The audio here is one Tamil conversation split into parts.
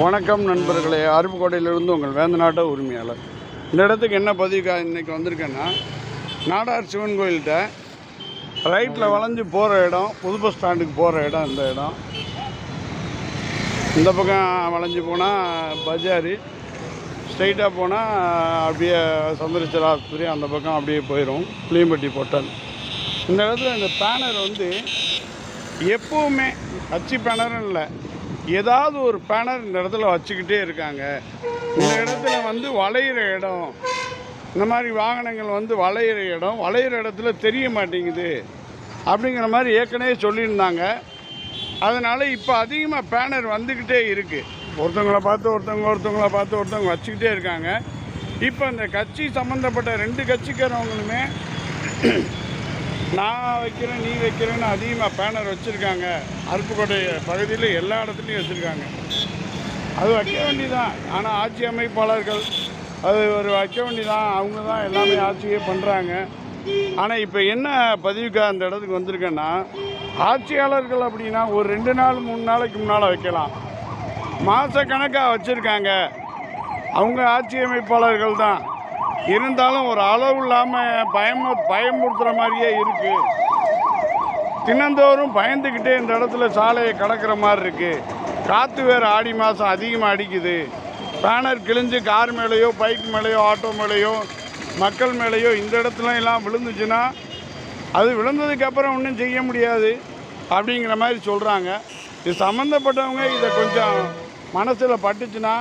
வணக்கம் நண்பர்களே. அருப்புக்கோட்டையிலிருந்து உங்கள் வேந்தநாட்ட உரிமையாளர். இந்த இடத்துக்கு என்ன பதிவுக்கா இன்றைக்கி வந்திருக்கேன்னா நாடார் சிவன் கோயில்கிட்ட ரைட்டில் வளைஞ்சு போகிற இடம் புது பஸ் ஸ்டாண்டுக்கு போகிற இடம் இந்த இடம். இந்த பக்கம் வளைஞ்சு போனால் பஜாரி ஸ்ட்ரைட்டாக போனால் அப்படியே சந்திரச்சல் ஆஸ்பத்திரி அந்த பக்கம் அப்படியே போயிடும் புளியம்பட்டி பொட்டல் இந்த இடத்துல இந்த பேனர் வந்து எப்போவுமே அச்சு பேனரும் இல்லை ஏதாவது ஒரு பேனர் இந்த இடத்துல வச்சுக்கிட்டே இருக்காங்க. இந்த இடத்துல வந்து வளையிற இடம். இந்த மாதிரி வாகனங்கள் வந்து வளையிற இடம். வளையிற இடத்துல தெரிய மாட்டேங்குது. அப்படிங்கிற மாதிரி ஏற்கனவே சொல்லியிருந்தாங்க. அதனால் இப்போ அதிகமாக பேனர் வந்துக்கிட்டே இருக்குது ஒருத்தவங்கள பார்த்து ஒருத்தவங்க ஒருத்தவங்கள பார்த்து ஒருத்தவங்க வச்சுக்கிட்டே இருக்காங்க. இப்போ இந்த கட்சி சம்மந்தப்பட்ட ரெண்டு கட்சிக்காரவங்களுமே நான் வைக்கிறேன் நீ வைக்கிறேன்னு அதிகமாக பேனர் வச்சுருக்காங்க. அருப்புக்கோட்டை பகுதியில் எல்லா இடத்துலையும் வச்சுருக்காங்க. அது வைக்க வேண்டிதான் ஆனால் ஆட்சி அமைப்பாளர்கள் அது ஒரு வைக்க வேண்டிதான் அவங்க தான் எல்லாமே ஆட்சியே பண்ணுறாங்க ஆனால் இப்போ என்ன பதிவுக்காக அந்த இடத்துக்கு வந்திருக்கேன்னா ஆட்சியாளர்கள் அப்படின்னா ஒரு ரெண்டு நாள் மூணு நாளைக்கு முன்னால் வைக்கலாம். மாத கணக்காக வச்சுருக்காங்க. அவங்க ஆட்சி அமைப்பாளர்கள் தான் இருந்தாலும் ஒரு அளவு இல்லாமல் பயம் பயமுறுத்துகிற மாதிரியே இருக்குது தினந்தோறும் பயந்துக்கிட்டே இந்த இடத்துல சாலையை கடக்கிற மாதிரி இருக்குது காற்று வேறு ஆடி மாதம் அதிகமாக அடிக்குது. பேனர் கிழிஞ்சு கார் மேலேயோ பைக் மேலேயோ ஆட்டோ மேலேயோ மக்கள் மேலேயோ இந்த இடத்துல எல்லாம் விழுந்துச்சுன்னா அது விழுந்ததுக்கப்புறம் ஒன்றும் செய்ய முடியாது அப்படிங்கிற மாதிரி சொல்கிறாங்க இது சம்மந்தப்பட்டவங்க இதை கொஞ்சம் மனசில் பட்டுச்சுன்னா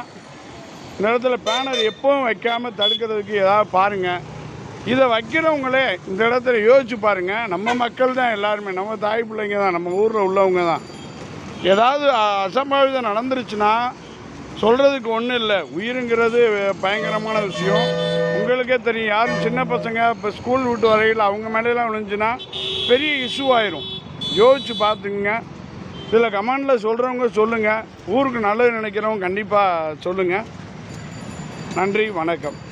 இந்த இடத்துல பேனர் எப்பவும் வைக்காமல் தடுக்கிறதுக்கு ஏதாவது பாருங்கள் இதை வைக்கிறவங்களே இந்த இடத்துல யோசிச்சு பாருங்கள் நம்ம மக்கள் தான் எல்லாருமே. நம்ம தாய் பிள்ளைங்க தான். நம்ம ஊரில் உள்ளவங்க தான். ஏதாவது அசம்பாவிதம் நடந்துருச்சுன்னா சொல்கிறதுக்கு ஒன்றும் இல்லை. உயிருங்கிறது பயங்கரமான விஷயம். உங்களுக்கே தெரியும். யாரும் சின்ன பசங்க இப்போ ஸ்கூல் விட்டு வரையில் அவங்க மேலேலாம் விழுந்துச்சுன்னா பெரிய இஷ்யூ ஆயிரும். யோசிச்சு பார்த்துக்குங்க. இதில் கமெண்டில் சொல்கிறவங்க சொல்லுங்கள் ஊருக்கு நல்லது நினைக்கிறவங்க கண்டிப்பாக சொல்லுங்கள் நன்றி வணக்கம்.